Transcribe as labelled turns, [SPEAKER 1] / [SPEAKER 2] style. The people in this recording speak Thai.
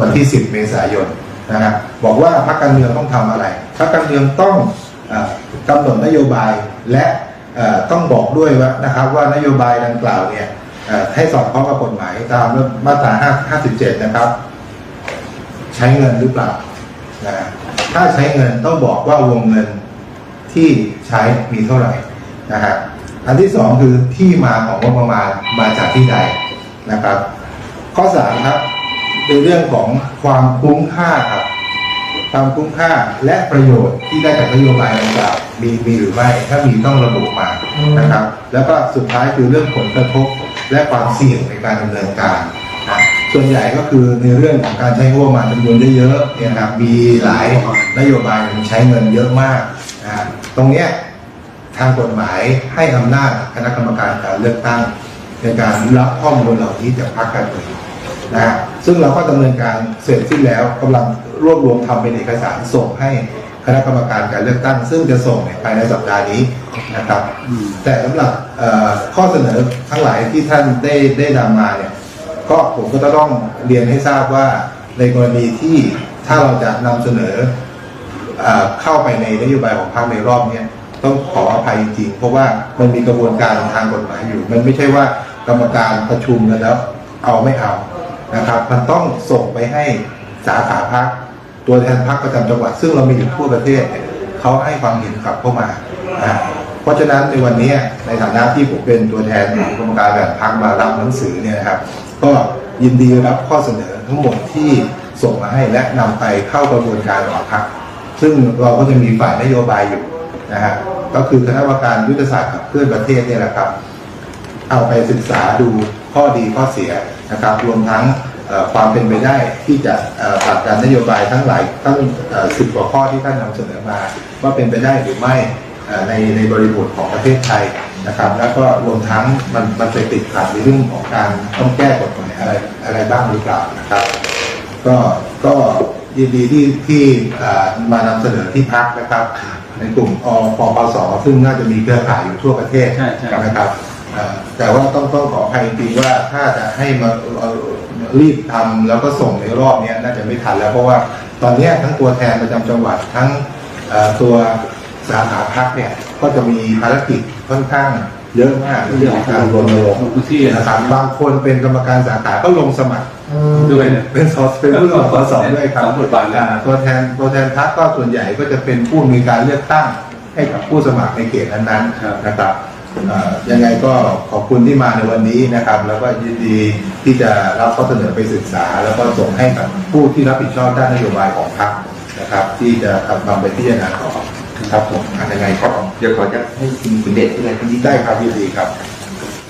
[SPEAKER 1] วันที่ 10 เมษายนนะฮะบบอกว่าพรรคการเมืองต้องทำอะไรพรรคการเมืองต้องเออกำหนดนโยบายและต้องบอกด้วยว่านะครับว่านโยบายดังกล่าวเนี่ยให้สอดคล้องกับกฎหมายตามมาตรา5 57นะครับ ใช้เงินหรือเปล่านะฮะถ้าใช้เงินต้องบอกว่าวงเงินที่ใช้มีเท่าไหร่นะฮะอันที่สองคือที่มาของงบประมาณมาจากที่ใดนะครับ ข้อสามครับ คือเรื่องของความคุ้มค่าครับความคุ้มค่าและประโยชน์ที่ได้จากนโยบายดังกล่าวมีมีหรือไม่ถ้ามีต้องระบุมานะครับ แล้วก็สุดท้ายคือเรื่องผลกระทบและความเสี่ยงในการดำเนินการนะส่วนใหญ่ก็คือในเรื่องของการใช้งบประมาณจำนวนเยอะๆเนี่ยนะครับมีหลายนโยบายใช้เงินเยอะมากนะตรงเนี้ยทางกฎหมายให้อำนาจคณะกรรมการการเลือกตั้ง ในการรับข้อมูลเหล่านี้จากพรรคการเมือง นะซึ่งเราก็ดำเนินการเสร็จสิ้นแล้วกำลังรวบรวมทำเป็นเอกสารส่งให้คณะกรรมการการเลือกตั้ง ซึ่งจะส่งภายในสัปดาห์นี้นะครับ แต่สำหรับข้อเสนอทั้งหลายที่ท่านได้ได้นำมาเนี่ยก็ผมก็จะต้องเรียนให้ทราบว่าในกรณีที่ถ้าเราจะนำเสนอเข้าไปในนโยบายของพรรคในรอบเนี้ต้องขออภัยจริงๆเพราะว่ามันมีกระบวนการทางกฎหมายอยู่ มันไม่ใช่ว่ากรรมการประชุมกันแล้วเอาไม่เอา นะครับ มันต้องส่งไปให้สาขาพรรคตัวแทนพรรคประจำจังหวัด ซึ่งเรามีอยู่ทั่วประเทศเขาให้ความเห็นกลับเข้ามาเพราะฉะนั้นในวันนี้ในฐานะที่ผมเป็นตัวแทนของกรรมการแบบพรรคมารับหนังสือเนี่ยนะครับ ก็ยินดีรับข้อเสนอทั้งหมดที่ส่งมาให้และนำไปเข้ากระบวนการของพรรคซึ่งเราก็จะมีฝ่ายนโยบายอยู่นะฮะก็คือคณะกรรมการยุทธศาสตร์ขับเคลื่อนประเทศเนี่ยแหละครับ เอาไปศึกษาดูข้อดีข้อเสียนะครับรวมทั้งเอ่อความเป็นไปได้ที่จะเอ่อผลักดันนโยบายทั้งหลายทั้งสิบกว่าข้อที่ท่านนำเสนอมา ว่าเป็นไปได้หรือไม่เอ่อในในบริบทของประเทศไทยนะครับ แล้วก็รวมทั้งมันมันไปติดขัดในเรื่องของการต้องแก้กฎหมายอะไรอะไรบ้างหรือเปล่านะครับ ก็ก็ยินดีที่ที่อ่ามานำเสนอที่พักนะครับ ในกลุ่มอปปสซึ่งน่าจะมีเครือข่ายอยู่ทั่วประเทศ
[SPEAKER 2] ใช่ใช่
[SPEAKER 1] นะครับอ่า แต่ว่าต้องต้องขออภัยจริงๆว่าถ้าจะให้มาเอ่อรีบทำแล้วก็ส่งในรอบเนี้ยน่าจะไม่ทันแล้วเพราะว่าตอนเนี้ยทั้งตัวแทนประจำจังหวัดทั้งเอ่อตัวสาขาพักเนี่ยก็จะมีภารกิจค่อนข้างเยอะมากในเรื่องของการรณรงค์
[SPEAKER 2] ลงพื้นที่นะ
[SPEAKER 1] นะ
[SPEAKER 2] ค
[SPEAKER 1] ครับรับบางคนเป็นกรรมการสาขาก็ลงสมัคร
[SPEAKER 2] ด้วยเนี่ย
[SPEAKER 1] เป็นสอเป็นผู้สมัครสอสอด้วยครับ
[SPEAKER 2] สองบทบาทเลย
[SPEAKER 1] อ่ตัวแทนตัวแทนพรรคก็ส่วนใหญ่ก็จะเป็นผู้มีการเลือกตั้งให้กับผู้สมัครในเขตนั้น
[SPEAKER 2] ครับ
[SPEAKER 1] ๆนะครับเอ่อ ยังไงก็ขอบคุณที่มาในวันนี้นะครับ แล้วก็ยินดีที่จะรับข้อเสนอไปศึกษา แล้วก็ส่งให้กับผู้ที่รับผิดชอบด้านนโยบายของพรรคนะครับ ที่จะนำไปพิจารณาต่อครับผมอะยังไงก็
[SPEAKER 3] เดี๋ยวขอจะให้คุณคุณเดชที่ไหนคุณยิ่ง
[SPEAKER 1] ได้ครับยินดีครับ